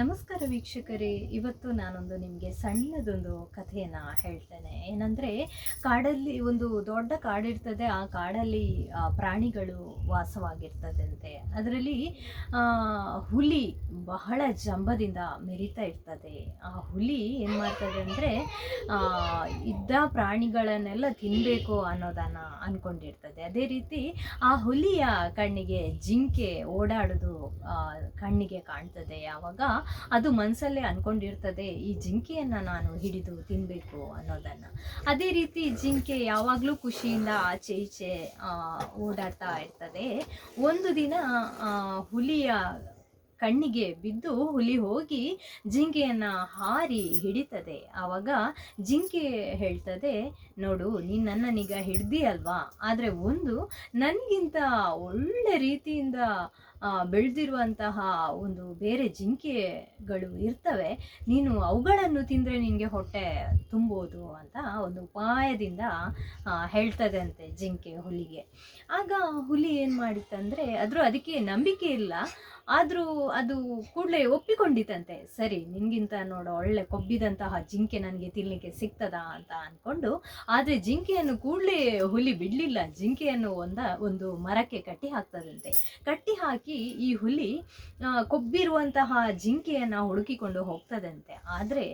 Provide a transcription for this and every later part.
ನಮಸ್ಕಾರ ವೀಕ್ಷಕರೇ. ಇವತ್ತು ನಾನೊಂದು ನಿಮಗೆ ಸಣ್ಣದೊಂದು ಕಥೆಯನ್ನು ಹೇಳ್ತೇನೆ. ಏನಂದರೆ, ಕಾಡಲ್ಲಿ ಒಂದು ದೊಡ್ಡ ಕಾಡಿರ್ತದೆ. ಆ ಕಾಡಲ್ಲಿ ಪ್ರಾಣಿಗಳು ವಾಸವಾಗಿರ್ತದಂತೆ. ಅದರಲ್ಲಿ ಹುಲಿ ಬಹಳ ಜಂಬದಿಂದ ಮೆರಿತಾ ಇರ್ತದೆ. ಆ ಹುಲಿ ಏನು ಮಾಡ್ತದೆ ಅಂದರೆ ಇದ್ದ ಪ್ರಾಣಿಗಳನ್ನೆಲ್ಲ ತಿನ್ನಬೇಕು ಅನ್ನೋದನ್ನು ಅಂದ್ಕೊಂಡಿರ್ತದೆ ಅದೇ ರೀತಿ, ಆ ಹುಲಿಯ ಕಣ್ಣಿಗೆ ಜಿಂಕೆ ಓಡಾಡೋದು ಕಣ್ಣಿಗೆ ಕಾಣ್ತದೆ. ಯಾವಾಗ ಅದು ಮನಸ್ಸಲ್ಲೇ ಅನ್ಕೊಂಡಿರ್ತದೆ, ಈ ಜಿಂಕೆಯನ್ನು ನಾನು ಹಿಡಿದು ತಿನ್ನಬೇಕು ಅನ್ನೋದನ್ನು. ಅದೇ ರೀತಿ ಜಿಂಕೆ ಯಾವಾಗಲೂ ಖುಷಿಯಿಂದ ಆಚೆ ಈಚೆ ಓಡಾಡ್ತಾ ಇರ್ತದೆ. ಒಂದು ದಿನ ಹುಲಿಯ ಕಣ್ಣಿಗೆ ಬಿದ್ದು ಹುಲಿ ಹೋಗಿ ಜಿಂಕೆಯನ್ನು ಹಾರಿ ಹಿಡಿತದೆ. ಆವಾಗ ಜಿಂಕೆ ಹೇಳ್ತದೆ, ನೋಡು, ನೀನು ನನ್ನನ್ನೀಗ ಹಿಡ್ದಿ ಅಲ್ವಾ? ಆದರೆ ಒಂದು ನನಗಿಂತ ಒಳ್ಳೆ ರೀತಿಯಿಂದ ಬೆಳೆದಿರುವಂತಹ ಒಂದು ಬೇರೆ ಜಿಂಕೆಗಳು ಇರ್ತವೆ. ನೀನು ಅವುಗಳನ್ನು ತಿಂದರೆ ನಿನಗೆ ಹೊಟ್ಟೆ ತುಂಬೋದು ಅಂತ ಒಂದು ಉಪಾಯದಿಂದ ಹೇಳ್ತದೆ ಅಂತೆ ಜಿಂಕೆ ಹುಲಿಗೆ. ಆಗ ಹುಲಿ ಏನು ಮಾಡಿತ್ತಂದರೆ ಆದರೂ ಅದಕ್ಕೆ ನಂಬಿಕೆ ಇಲ್ಲ. ಆದರೂ ಅದು ಕೂಡಲೇ ಒಪ್ಪಿಕೊಂಡಿತಂತೆ. ಸರಿ, ನಿನಗಿಂತ ನೋಡೋ, ಒಳ್ಳೆ ಕೊಬ್ಬಿದಂತಹ ಜಿಂಕೆ ನನಗೆ ತಿನ್ನಲಿಕ್ಕೆ ಸಿಗ್ತದಾ ಅಂತ ಅಂದ್ಕೊಂಡು ಆದರೆ ಜಿಂಕೆಯನ್ನು ಕೂಡಲೇ ಹುಲಿ ಬಿಡಲಿಲ್ಲ. ಜಿಂಕೆಯನ್ನು ಒಂದ, ಒಂದು ಮರಕ್ಕೆ ಕಟ್ಟಿ ಹಾಕ್ತದಂತೆ. ಕಟ್ಟಿ ಹಾಕಿ ಈ ಹುಲಿ ಕೊಬ್ಬಿರುವಂತಹ ಜಿಂಕೆಯನ್ನು ಹುಡುಕಿಕೊಂಡು ಹೋಗ್ತದಂತೆ. ಆದರೆ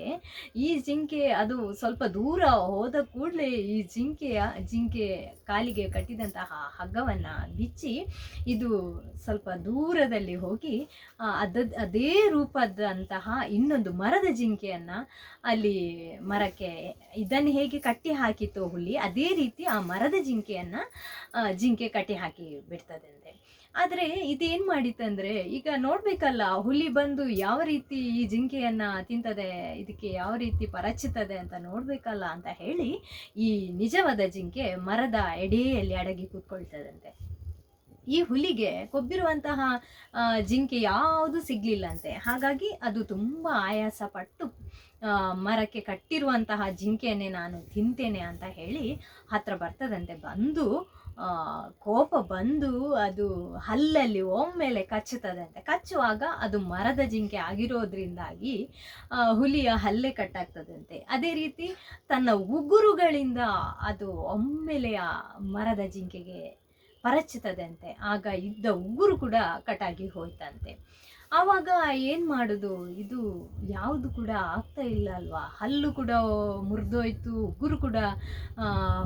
ಈ ಜಿಂಕೆ ಅದು ಸ್ವಲ್ಪ ದೂರ ಹೋದ ಕೂಡಲೇ ಈ ಜಿಂಕೆಯ, ಜಿಂಕೆ ಕಾಲಿಗೆ ಕಟ್ಟಿದಂತಹ ಹಗ್ಗವನ್ನು ಬಿಚ್ಚಿ, ಇದು ಸ್ವಲ್ಪ ದೂರದಲ್ಲಿ ಹೋಗಿ ಆ, ಅದ ಅದೇ ರೂಪದಂತಹ ಇನ್ನೊಂದು ಮರದ ಜಿಂಕೆಯನ್ನು ಅಲ್ಲಿ ಮರಕ್ಕೆ ಇದನ್ನು ಹೇಗೆ ಕಟ್ಟಿ ಹಾಕಿತ್ತು ಹುಲಿ ಅದೇ ರೀತಿ ಆ ಮರದ ಜಿಂಕೆಯನ್ನು ಜಿಂಕೆ ಕಟ್ಟಿ ಹಾಕಿ ಬಿಡ್ತದಂತೆ. ಆದರೆ ಇದೇನು ಮಾಡಿತ್ತಂದರೆ ಈಗ ನೋಡಬೇಕಲ್ಲ ಹುಲಿ ಬಂದು ಯಾವ ರೀತಿ ಈ ಜಿಂಕೆಯನ್ನು ತಿಂತದೆ ಇದಕ್ಕೆ ಯಾವ ರೀತಿ ಪರಚುತ್ತದೆ ಅಂತ ನೋಡಬೇಕಲ್ಲ ಅಂತ ಹೇಳಿ ಈ ನಿಜವಾದ ಜಿಂಕೆ ಮರದ ಎಡೆಯಲ್ಲಿ ಅಡಗಿ ಕೂತ್ಕೊಳ್ತದಂತೆ. ಈ ಹುಲಿಗೆ ಕೊಬ್ಬಿರುವಂತಹ ಜಿಂಕೆ ಯಾವುದು ಸಿಗ್ಲಿಲ್ಲಂತೆ. ಹಾಗಾಗಿ ಅದು ತುಂಬ ಆಯಾಸ ಪಟ್ಟು ಮರಕ್ಕೆ ಕಟ್ಟಿರುವಂತಹ ಜಿಂಕೆಯನ್ನೇ ನಾನು ತಿಂತೇನೆ ಅಂತ ಹೇಳಿ ಹತ್ರ ಬರ್ತದಂತೆ. ಬಂದು ಕೋಪ ಬಂದು ಅದು ಹಲ್ಲಲ್ಲಿ ಒಮ್ಮೆಲೆ ಕಚ್ಚುತ್ತದಂತೆ. ಕಚ್ಚುವಾಗ ಅದು ಮರದ ಜಿಂಕೆ ಆಗಿರೋದ್ರಿಂದಾಗಿ ಹುಲಿಯ ಹಲ್ಲೆ ಕಟ್ಟಾಗ್ತದಂತೆ. ಅದೇ ರೀತಿ ತನ್ನ ಉಗುರುಗಳಿಂದ ಅದು ಒಮ್ಮೆಲೆಯ ಮರದ ಜಿಂಕೆಗೆ ಪರಚುತ್ತದಂತೆ ಆಗ ಇದ್ದ ಉಗುರು ಕೂಡ ಕಟಾಗಿ ಹೋಯ್ತಂತೆ. ಆವಾಗ ಏನು ಮಾಡೋದು? ಇದು ಯಾವುದು ಕೂಡ ಆಗ್ತಾ ಇಲ್ಲ ಅಲ್ವಾ? ಹಲ್ಲು ಕೂಡ ಮುರಿದೋಯ್ತು, ಉಗುರು ಕೂಡ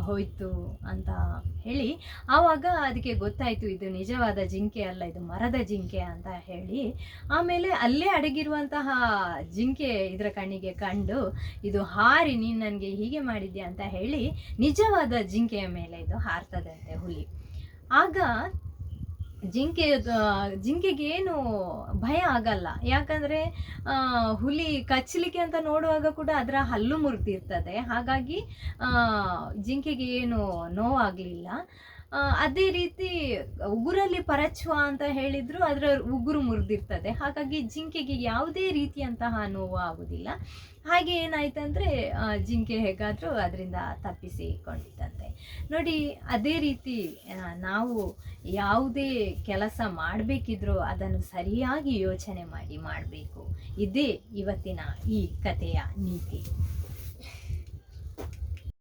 ಹೋಯ್ತು ಅಂತ ಹೇಳಿ, ಆವಾಗ ಅದಕ್ಕೆ ಗೊತ್ತಾಯಿತು ಇದು ನಿಜವಾದ ಜಿಂಕೆ ಅಲ್ಲ, ಇದು ಮರದ ಜಿಂಕೆ ಅಂತ ಹೇಳಿ, ಆಮೇಲೆ ಅಲ್ಲೇ ಅಡಗಿರುವಂತಹ ಜಿಂಕೆ ಇದರ ಕಣ್ಣಿಗೆ ಕಂಡು, ಇದು ಹಾರಿ ನೀನು ನನಗೆ ಹೀಗೆ ಮಾಡಿದ್ಯಾ ಅಂತ ಹೇಳಿ, ನಿಜವಾದ ಜಿಂಕೆಯ ಮೇಲೆ ಇದು ಹಾರ್ತದಂತೆ ಹುಲಿ. ಆಗ ಜಿಂಕೆ ಜಿಂಕೆಗೆ ಏನು ಭಯ ಆಗಲ್ಲ. ಯಾಕಂದ್ರೆ ಹುಲಿ ಕಚ್ಚಲಿಕ್ಕೆ ಅಂತ ನೋಡುವಾಗ ಕೂಡ ಅದರ ಹಲ್ಲು ಮುರಿದಿರ್ತದೆ. ಹಾಗಾಗಿ ಜಿಂಕೆಗೆ ಏನು ನೋವಾಗಲಿಲ್ಲ. ಅದೇ ರೀತಿ ಉಗುರಲ್ಲಿ ಪರಚುವ ಅಂತ ಹೇಳಿದ್ರು ಅದರ ಉಗುರು ಮುರಿದಿರ್ತದೆ. ಹಾಗಾಗಿ ಜಿಂಕೆಗೆ ಯಾವುದೇ ರೀತಿಯಂತಹ ನೋವು ಆಗುದಿಲ್ಲ. ಹಾಗೆ ಏನಾಯ್ತಂದ್ರೆ ಜಿಂಕೆ ಹೇಗಾದರೂ ಅದರಿಂದ ತಪ್ಪಿಸಿಕೊಂಡಿತ್ತಂತೆ ನೋಡಿ, ಅದೇ ರೀತಿ ನಾವು ಯಾವುದೇ ಕೆಲಸ ಮಾಡಬೇಕಿದ್ರೂ ಅದನ್ನು ಸರಿಯಾಗಿ ಯೋಚನೆ ಮಾಡಿ ಮಾಡಬೇಕು. ಇದೇ ಇವತ್ತಿನ ಈ ಕಥೆಯ ನೀತಿ.